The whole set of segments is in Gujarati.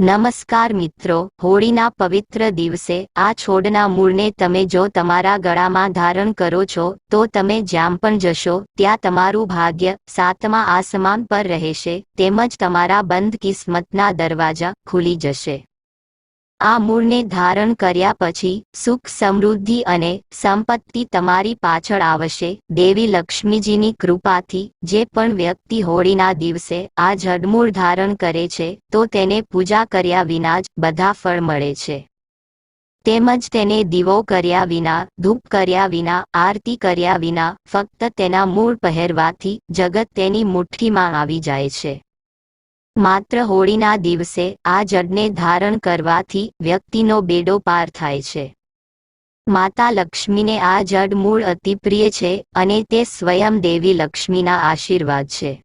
નમસ્કાર મિત્રો, હોળીના પવિત્ર દિવસે આ છોડના મૂળને તમે જો તમારા ગળામાં ધારણ કરો છો, તો તમે જ્યાં પણ જશો, ત્યાં તમારું ભાગ્ય સાતમા આસમાન પર રહેશે, તેમજ તમારા બંધ કિસ્મતના દરવાજા ખુલી જશે. આ મૂળને ધારણ કર્યા પછી સુખ, સમૃદ્ધિ અને સંપત્તિ તમારી પાછળ આવશે. દેવી લક્ષ્મીજીની કૃપાથી જે પણ વ્યક્તિ હોળીના દિવસે આ જડમૂળ ધારણ કરે છે, તો તેને પૂજા કર્યા વિના જ બધા ફળ મળે છે. તેમજ તેને દીવો કર્યા વિના, ધૂપ કર્યા વિના, આરતી કર્યા વિના ફક્ત તેના મૂળ પહેરવાથી જગત તેની મુઠ્ઠીમાં આવી જાય છે. માત્ર હોળીના દિવસે આ જડને ધારણ કરવાથી વ્યક્તિનો બેડો પાર થાય છે. માતા લક્ષ્મીને આ જડ મૂળ અતિપ્રિય છે અને તે સ્વયં દેવી લક્ષ્મીના આશીર્વાદ છે.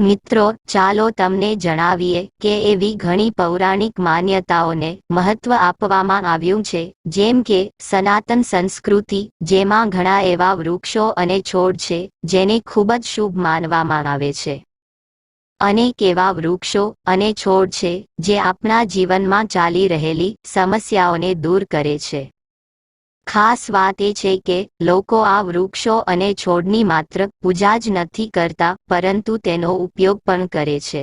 મિત્રો, ચાલો તમને જણાવીએ કે એવી ઘણી પૌરાણિક માન્યતાઓને મહત્વ આપવામાં આવ્યું છે, જેમ કે સનાતન સંસ્કૃતિ, જેમાં ઘણા એવા વૃક્ષો અને છોડ છે, જેને ખૂબ જ શુભ માનવામાં આવે છે. અનેક એવા વૃક્ષો અને છોડ છે જે આપણા જીવનમાં ચાલી રહેલી સમસ્યાઓને દૂર કરે છે. ખાસ વાત એ છે કે લોકો આ વૃક્ષો અને છોડની માત્ર પૂજા જ નથી કરતા, પરંતુ તેનો ઉપયોગ પણ કરે છે.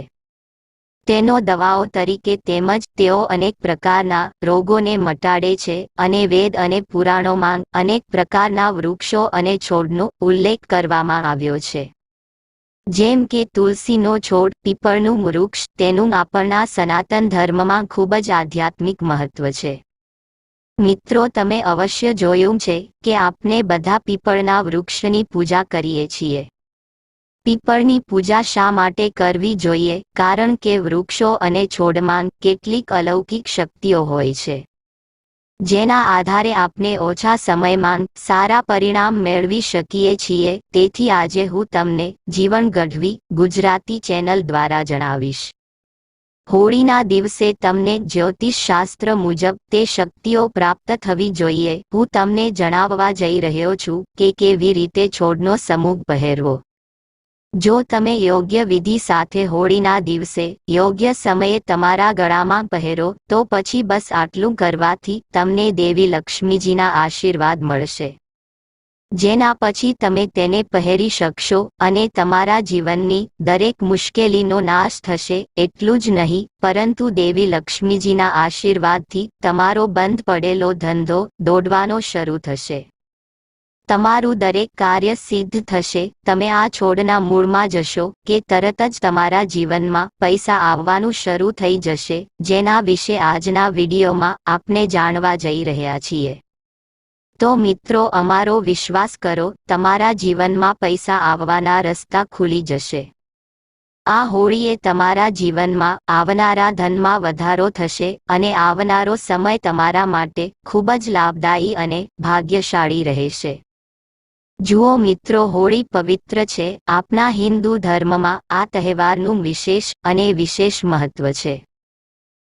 તેનો દવાઓ તરીકે તેમજ તેઓ અનેક પ્રકારના રોગોને મટાડે છે અને વેદ અને પુરાણોમાં અનેક પ્રકારના વૃક્ષો અને છોડનો ઉલ્લેખ કરવામાં આવ્યો છે. જેમ કે તુલસીનો છોડ, પીપળનું વૃક્ષ, તેનું આપણના સનાતન ધર્મમાં ખૂબ જ આધ્યાત્મિક મહત્વ છે. મિત્રો, તમે અવશ્ય જોયું છે કે આપણે બધા પીપળના વૃક્ષની પૂજા કરીએ છીએ. પીપળની પૂજા શા માટે કરવી જોઈએ? કારણ કે વૃક્ષો અને છોડમાં કેટલીક અલૌકિક શક્તિઓ હોય છે. જેના આધારે આપણે ઓછા સમયમાં સારા પરિણામ મેળવી શકીએ છીએ. તેથી આજે હું તમને જીવન ગઢવી ગુજરાતી ચેનલ દ્વારા જણાવીશ. હોળીના દિવસે તમને જ્યોતિષ શાસ્ત્ર મુજબ તે શક્તિઓ પ્રાપ્ત થવી જોઈએ. હું તમને જણાવવા જઈ રહ્યો છું કે કેવી રીતે છોડનો સમૂહ પહેરવો. જો તમે યોગ્ય વિધિ સાથે હોળીના દિવસે યોગ્ય સમયે તમારા ગળામાં પહેરો, તો પછી બસ આટલું કરવાથી તમને દેવી લક્ષ્મીજીના આશીર્વાદ મળશે. જેના પછી તમે તેને પહેરી શકશો અને તમારા જીવનની દરેક મુશ્કેલીનો નાશ થશે, એટલું જ નહીં, પરંતુ દેવી લક્ષ્મીજીના આશીર્વાદથી તમારો બંધ પડેલો ધંધો દોડવાનો શરૂ થશે. તમારું દરેક કાર્ય સિદ્ધ થશે. તમે આ છોડના મૂળમાં જશો કે તરત જ તમારા જીવનમાં પૈસા આવવાનું શરૂ થઈ જશે, જેના વિશે આજના વિડીયોમાં આપને જાણવા જઈ રહ્યા છીએ. તો મિત્રો, અમારો વિશ્વાસ કરો, તમારા જીવનમાં પૈસા આવવાના રસ્તા ખુલી જશે. આ હોળીએ તમારા જીવનમાં આવનારા ધનમાં વધારો થશે અને આવનારો સમય તમારા માટે ખૂબ જ લાભદાયી અને ભાગ્યશાળી રહેશે. જુઓ મિત્રો, હોળી પવિત્ર છે. આપના હિન્દુ ધર્મમાં આ તહેવારનું વિશેષ અને વિશેષ મહત્વ છે.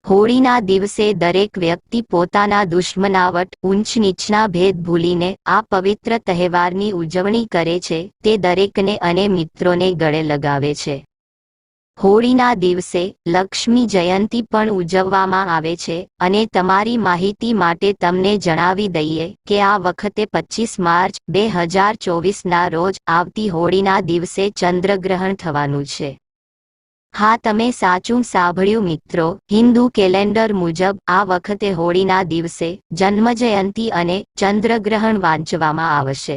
હોળીના દિવસે દરેક વ્યક્તિ પોતાના દુશ્મનાવટ ઊંચ નીચના ભેદ ભૂલીને આ પવિત્ર તહેવારની ઉજવણી કરે છે. તે દરેકને અને મિત્રોને ગળે લગાવે છે. હોળીના દિવસે લક્ષ્મી જયંતી પણ ઉજવવામાં આવે છે અને તમારી માહિતી માટે તમને જણાવી દઈએ કે આ વખતે પચીસ માર્ચ બે હજાર ચોવીસના રોજ આવતી હોળીના દિવસે ચંદ્રગ્રહણ થવાનું છે. હા, તમે સાચું સાંભળ્યું મિત્રો. હિન્દુ કેલેન્ડર મુજબ આ વખતે હોળીના દિવસે જન્મજયંતી અને ચંદ્રગ્રહણ વાંચવામાં આવશે.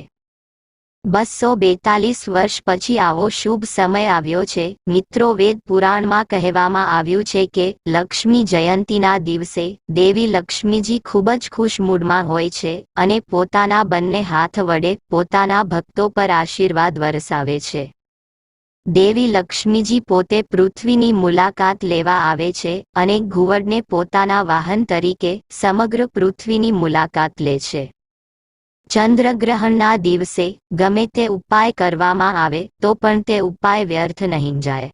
બસો બેતાલીસ વર્ષ પછી આવો શુભ સમય આવ્યો છે. મિત્રો, વેદ પુરાણમાં કહેવામાં આવ્યું છે કે લક્ષ્મી જયંતીના દિવસે દેવી લક્ષ્મીજી ખૂબ જ ખુશ મૂડમાં હોય છે અને પોતાના બંને હાથ વડે પોતાના ભક્તો પર આશીર્વાદ વરસાવે છે. દેવી લક્ષ્મીજી પોતે પૃથ્વીની મુલાકાત લેવા આવે છે અને ઘુવડને પોતાના વાહન તરીકે સમગ્ર પૃથ્વીની મુલાકાત લે છે. ચંદ્રગ્રહણના દિવસે ગમે તે ઉપાય કરવામાં આવે તો પણ તે ઉપાય વ્યર્થ નહીં જાય.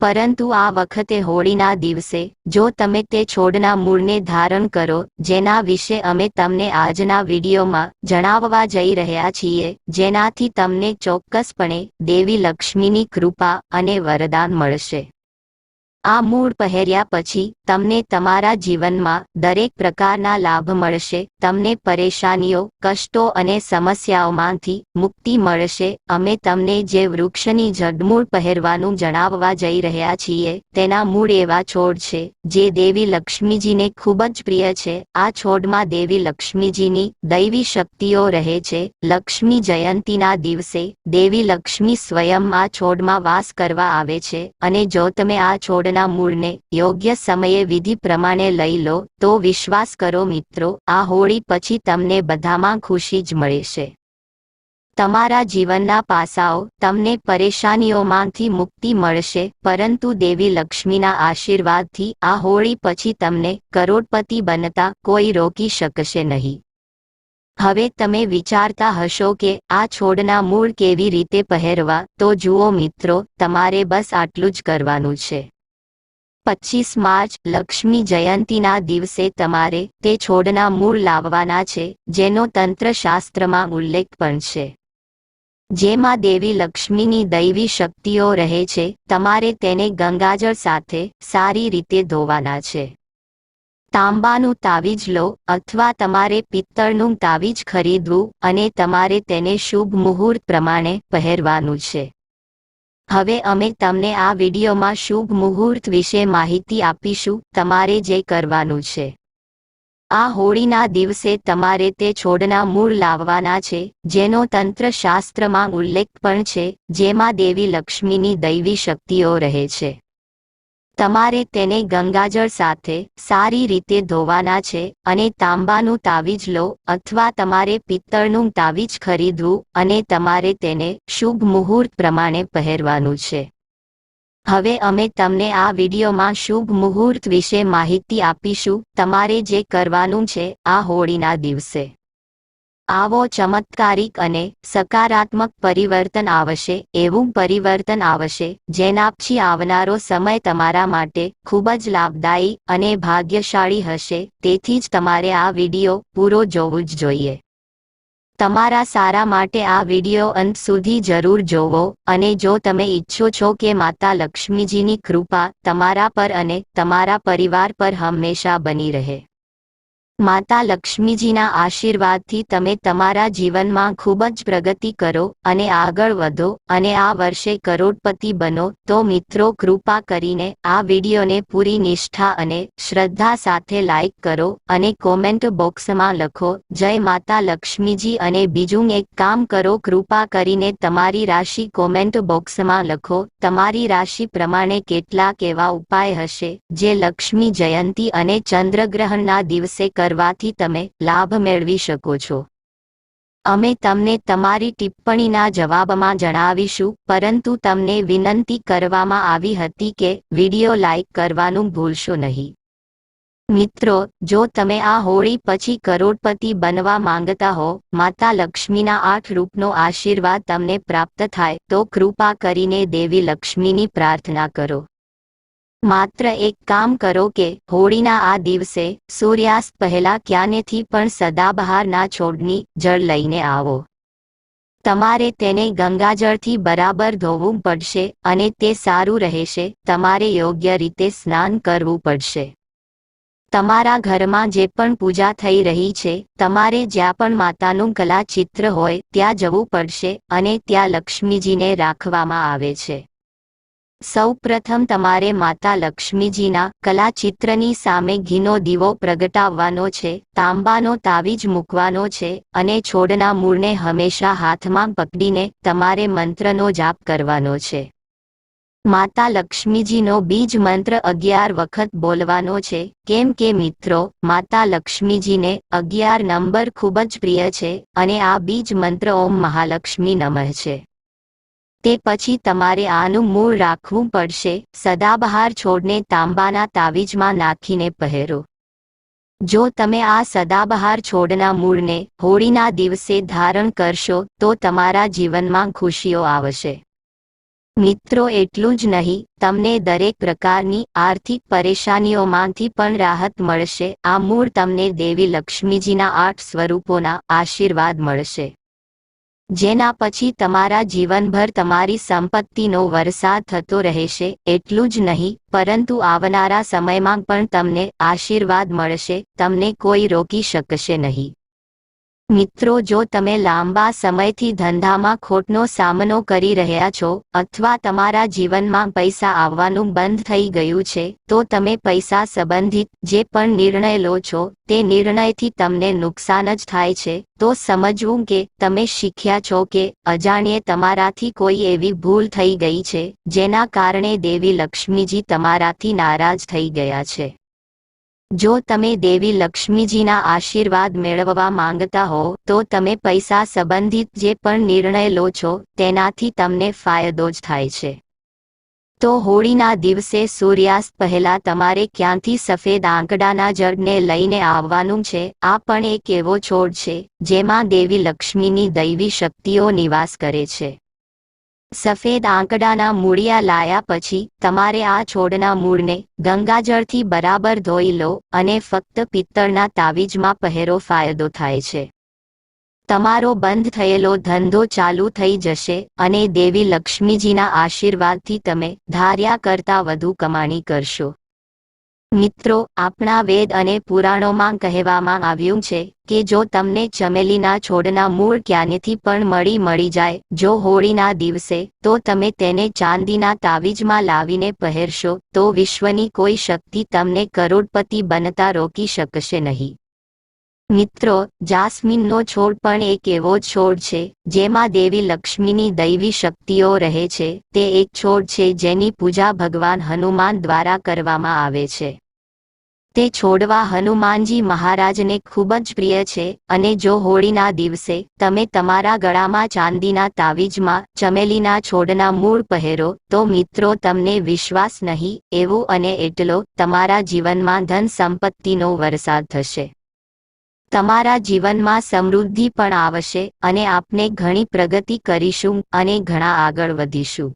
પરંતુ આ વખતે હોળીના દિવસે જો તમે તે છોડના મૂળને ધારણ કરો જેના વિશે અમે તમને આજના વિડીયોમાં જણાવવા જઈ રહ્યા છીએ, જેનાથી તમને ચોક્કસપણે દેવી લક્ષ્મીની કૃપા અને વરદાન મળશે. આ મૂળ પહેર્યા પછી તમને તમારા જીવનમાં દરેક પ્રકારના લાભ મળશે, તમને પરેશાનીઓ, કષ્ટો અને સમસ્યાઓમાંથી મુક્તિ મળશે. અમે તમને જે વૃક્ષની જડમૂળ પહેરવાનું જણાવવા જઈ રહ્યા છીએ, તેના મૂળ એવા છોડ છે, જે દેવી લક્ષ્મીજીને ખૂબ જ પ્રિય છે. આ છોડમાં દેવી લક્ષ્મીજીની દૈવી શક્તિઓ રહે છે. લક્ષ્મી જયંતીના દિવસે દેવી લક્ષ્મી સ્વયં આ છોડમાં વાસ કરવા આવે છે અને જો તમે આ છોડના મૂળને યોગ્ય સમયે વિધિ પ્રમાણે લઈ લો, તો વિશ્વાસ કરો મિત્રો, આ હોળી પછી તમને બધામાં ખુશી જ મળશે તમારા જીવનના પાસાઓ તમને પરેશાનીઓમાંથી મુક્તિ મળશે, પરંતુ દેવી લક્ષ્મીના આશીર્વાદથી આ હોળી પછી તમને કરોડપતિ બનતા કોઈ રોકી શકશે નહીં. હવે તમે વિચારતા હશો કે આ છોડના મૂળ કેવી રીતે પહેરવા, તો જુઓ મિત્રો, તમારે બસ આટલું જ કરવાનું છે. પચીસ માર્ચ લક્ષ્મી જયંતીના દિવસે તમારે તે છોડના મૂળ લાવવાના છે, જેનો તંત્રશાસ્ત્રમાં ઉલ્લેખ પણ છે. જેમાં દેવી લક્ષ્મીની દૈવી શક્તિઓ રહે છે, તમારે તેને ગંગાજળ સાથે સારી રીતે ધોવાના છે. તાંબાનું તાવીજ લો, અથવા તમારે પિત્તળનું તાવીજ ખરીદવું, અને તમારે તેને શુભ મુહૂર્ત પ્રમાણે પહેરવાનું છે. હવે અમે તમને આ વિડીયોમાં શુભ મુહૂર્ત વિશે માહિતી આપીશું, તમારે જે કરવાનું છે. આ હોળીના દિવસે તમારે તે છોડના મૂળ લાવવાના છે, જેનો તંત્ર શાસ્ત્રમાં ઉલ્લેખ પણ છે, જેમાં દેવી લક્ષ્મીની દૈવી શક્તિઓ રહે છે. તમારે તેને ગંગાજળ સાથે સારી રીતે ધોવાના છે અને તાંબાનું તાવીજ લો અથવા તમારે પિત્તળનું તાવીજ ખરીદવું અને તમારે તેને શુભ મુહૂર્ત પ્રમાણે પહેરવાનું છે. હવે અમે તમને આ વિડીયોમાં શુભ મુહૂર્ત વિશે માહિતી આપીશું. તમારે જે કરવાનું છે, આ હોળીના દિવસે. આવો ચમત્કારિક અને સકારાત્મક પરિવર્તન આવશે, એવું પરિવર્તન આવશે જેના પછી આવનારો સમય તમારા માટે ખૂબ જ લાભદાયી અને ભાગ્યશાળી હશે, તેથી જ તમારે આ વીડિયો પૂરો જોવું જ જોઈએ. તમારા સારા માટે આ વીડિયો અંત સુધી જરૂર જોવો અને જો તમે ઈચ્છો છો કે માતા લક્ષ્મીજીની કૃપા તમારા પર અને તમારા પરિવાર પર હંમેશા બની રહે. માતા લક્ષ્મીજીના આશીર્વાદથી તમે તમારા જીવનમાં ખૂબ જ પ્રગતિ કરો અને આગળ વધો અને આ વર્ષે કરોડપતિ બનો. તો મિત્રો, કૃપા કરીને આ વિડીયોને પૂરી નિષ્ઠા અને શ્રદ્ધા સાથે લાઈક કરો અને કોમેન્ટ બોક્સમાં લખો, જય માતા લક્ષ્મીજી અને બીજું એક કામ કરો, કૃપા કરીને તમારી રાશિ કોમેન્ટ બોક્સમાં લખો, તમારી રાશિ પ્રમાણે કેટલાક એવા ઉપાય હશે જે લક્ષ્મી જયંતી અને ચંદ્રગ્રહણના દિવસે કર કરવાથી તમે લાભ મેળવી શકો છો. અમે તમને તમારી ટિપ્પણીના જવાબમાં જણાવીશું, પરંતુ તમને વિનંતી કરવામાં આવી હતી કે વીડિયો લાઇક કરવાનું ભૂલશો નહીં. મિત્રો, જો તમે આ હોળી પછી કરોડપતિ બનવા માંગતા હો, માતા લક્ષ્મીના આઠ રૂપનો આશીર્વાદ તમને પ્રાપ્ત થાય, તો કૃપા કરીને દેવી લક્ષ્મીની પ્રાર્થના કરો. માત્ર એક કામ કરો કે હોળીના આ દિવસે સૂર્યાસ્ત પહેલા ક્યાંનેથી પણ સદાબહારના છોડની જળ લઈને આવો. તમારે તેને ગંગાજળથી બરાબર ધોવું પડશે અને તે સારું રહેશે, તમારે યોગ્ય રીતે સ્નાન કરવું પડશે. તમારા ઘરમાં જે પણ પૂજા થઈ રહી છે, તમારે જ્યાં પણ માતાનું કલા ચિત્ર હોય ત્યાં જવું પડશે અને ત્યાં લક્ષ્મીજીને રાખવામાં આવે છે. સૌ પ્રથમ તમારે માતા લક્ષ્મીજીના કલાચિત્રની સામે ઘીનો દીવો પ્રગટાવવાનો છે, તાંબાનો તાવીજ મૂકવાનો છે અને છોડના મૂળને હંમેશા હાથમાં પકડીને તમારે મંત્રનો જાપ કરવાનો છે. માતા લક્ષ્મીજીનો બીજ મંત્ર અગિયાર વખત બોલવાનો છે. કેમ કે મિત્રો, માતા લક્ષ્મીજીને અગિયાર નંબર ખૂબ જ પ્રિય છે અને આ બીજ મંત્ર ઓમ મહાલક્ષ્મી નમઃ છે. તે પછી તમારે આનું મૂળ રાખવું પડશે. સદાબહાર છોડને તાંબાના તાવીજમાં નાખીને પહેરો. જો તમે આ સદાબહાર છોડના મૂળને હોળીના દિવસે ધારણ કરશો, તો તમારા જીવનમાં ખુશીઓ આવશે. મિત્રો, એટલું જ નહીં, તમને દરેક પ્રકારની આર્થિક પરેશાનીઓમાંથી પણ રાહત મળશે. આ મૂળ તમને દેવી લક્ષ્મીજીના આઠ સ્વરૂપોના આશીર્વાદ મળશે. જેના પછી તમારા જીવનભર તમારી સંપત્તિનો વરસાદ થતો રહેશે, એટલું જ નહીં, પરંતુ આવનારા સમયમાં પણ તમને આશીર્વાદ મળશે, તમને કોઈ રોકી શકશે નહીં. મિત્રો, જો તમે લાંબા સમયથી ધંધામાં ખોટનો સામનો કરી રહ્યા છો અથવા તમારા જીવનમાં પૈસા આવવાનું બંધ થઈ ગયું છે, તો તમે પૈસા સંબંધિત જે પણ નિર્ણય લો છો, તે નિર્ણયથી તમને નુકસાન જ થાય છે. તો સમજવું કે તમે શીખ્યા છો કે અજાણ્યે તમારાથી કોઈ એવી ભૂલ થઈ ગઈ છે, જેના કારણે દેવી લક્ષ્મીજી તમારાથી નારાજ થઈ ગયા છે. જો તમે દેવી લક્ષ્મીજીના આશીર્વાદ મેળવવા માંગતા હો, તો તમે પૈસા સંબંધિત જે પણ નિર્ણય લો છો, તેનાથી તમને ફાયદો જ થાય છે. તો હોળીના દિવસે સૂર્યાસ્ત પહેલા તમારે ક્યાંથી સફેદ આંકડાના જળને લઈને આવવાનું છે, આ પણ એક એવો છોડ છે, જેમાં દેવી લક્ષ્મીની દૈવી શક્તિઓ નિવાસ કરે છે. સફેદ આંકડાના મૂળિયા લાયા પછી તમારે આ છોડના મૂળને ગંગાજળથી બરાબર ધોઈ લો અને ફક્ત પિત્તળના તાવીજમાં પહેરો ફાયદો થાય છે. તમારો બંધ થયેલો ધંધો ચાલુ થઈ જશે અને દેવી લક્ષ્મીજીના આશીર્વાદથી તમે ધાર્યા કરતા વધુ કમાણી કરશો. મિત્રો, આપણા વેદ અને પુરાણોમાં કહેવામાં આવ્યું છે કે જો તમને ચમેલીના છોડના મૂળ ક્યાંયથી પણ મળી મળી જાય, જો હોળીના દિવસે, તો તમે તેને ચાંદીના તાવીજમાં લાવીને પહેરશો, તો વિશ્વની કોઈ શક્તિ તમને કરોડપતિ બનતા રોકી શકશે નહીં. મિત્રો, જાસ્મીનનો છોડ પણ એક એવો છોડ છે, જેમાં દેવી લક્ષ્મીની દૈવી શક્તિઓ રહે છે. તે એક છોડ છે જેની પૂજા ભગવાન હનુમાન દ્વારા કરવામાં આવે છે. તે છોડવા હનુમાનજી મહારાજને ખૂબ જ પ્રિય છે અને જો હોળીના દિવસે તમે તમારા ગળામાં ચાંદીના તાવીજમાં ચમેલીના છોડના મૂળ પહેરો, તો મિત્રો તમને વિશ્વાસ નહીં, એવું અને એટલો તમારા જીવનમાં ધન સંપત્તિનો વરસાદ થશે. તમારા જીવનમાં સમૃદ્ધિ પણ આવશે અને આપને ઘણી પ્રગતિ કરીશું અને ઘણા આગળ વધીશું.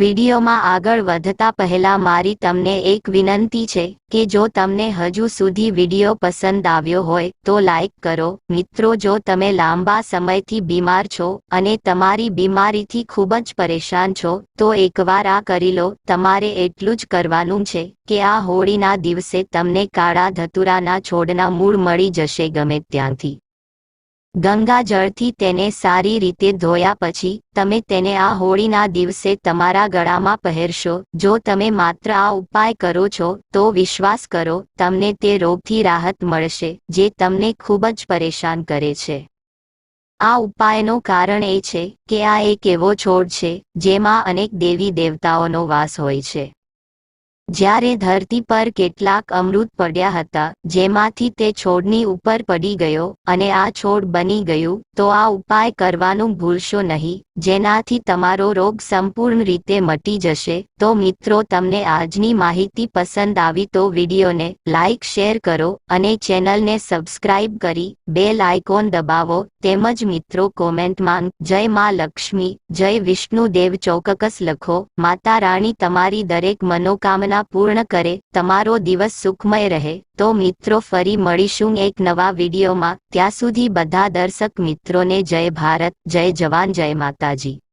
વિડીયોમાં આગળ વધતા પહેલા મારી તમને એક વિનંતી છે કે જો તમને હજુ સુધી વીડિયો પસંદ આવ્યો હોય તો લાઇક કરો. મિત્રો, જો તમે લાંબા સમયથી બીમાર છો અને તમારી બીમારીથી ખૂબ જ પરેશાન છો, તો એકવાર આ કરી લો. તમારે એટલું જ કરવાનું છે કે આ હોળીના દિવસે તમને કાળા ધતુરાના છોડના મૂળ મળી જશે ગમે ત્યાંથી. ગંગા જળથી તેને સારી રીતે ધોયા પછી, તમે તેને આ હોળીના દિવસે તમારા ગળામાં પહેરશો. જો તમે માત્ર આ ઉપાય કરો છો, તો વિશ્વાસ કરો, તમને તે રોગથી રાહત મળશે, જે તમને ખૂબ જ પરેશાન કરે છે. આ ઉપાયનું કારણ એ છે કે આ એક એવો છોડ છે, જેમાં અનેક દેવી દેવતાઓનો વાસ હોય છે. જ્યારે ધરતી પર કેટલાક અમૃત પડ્યા હતા, જેમાંથી તે છોડની ઉપર પડી ગયો અને આ છોડ બની ગયું, તો આ ઉપાય કરવાનું ભૂલશો નહીં. જેનાથી તમારો રોગ સંપૂર્ણ રીતે મટી જશે. તો મિત્રો, તમને આજની માહિતી પસંદ આવી તો વિડીયોને લાઇક શેર કરો અને ચેનલને સબસ્ક્રાઇબ કરી બેલ આઇકોન દબાવો. તેમજ મિત્રો, કોમેન્ટમાં જય માં લક્ષ્મી, જય વિષ્ણુદેવ ચોક્કસ લખો. માતા રાણી તમારી દરેક મનોકામના પૂર્ણ કરે. તમારો દિવસ સુખમય રહે. તો મિત્રો ફરી મળીશું એક નવા વિડીયોમાં. ત્યાં સુધી બધા દર્શક મિત્રોને જય ભારત, જય જવાન, જય માતાજી.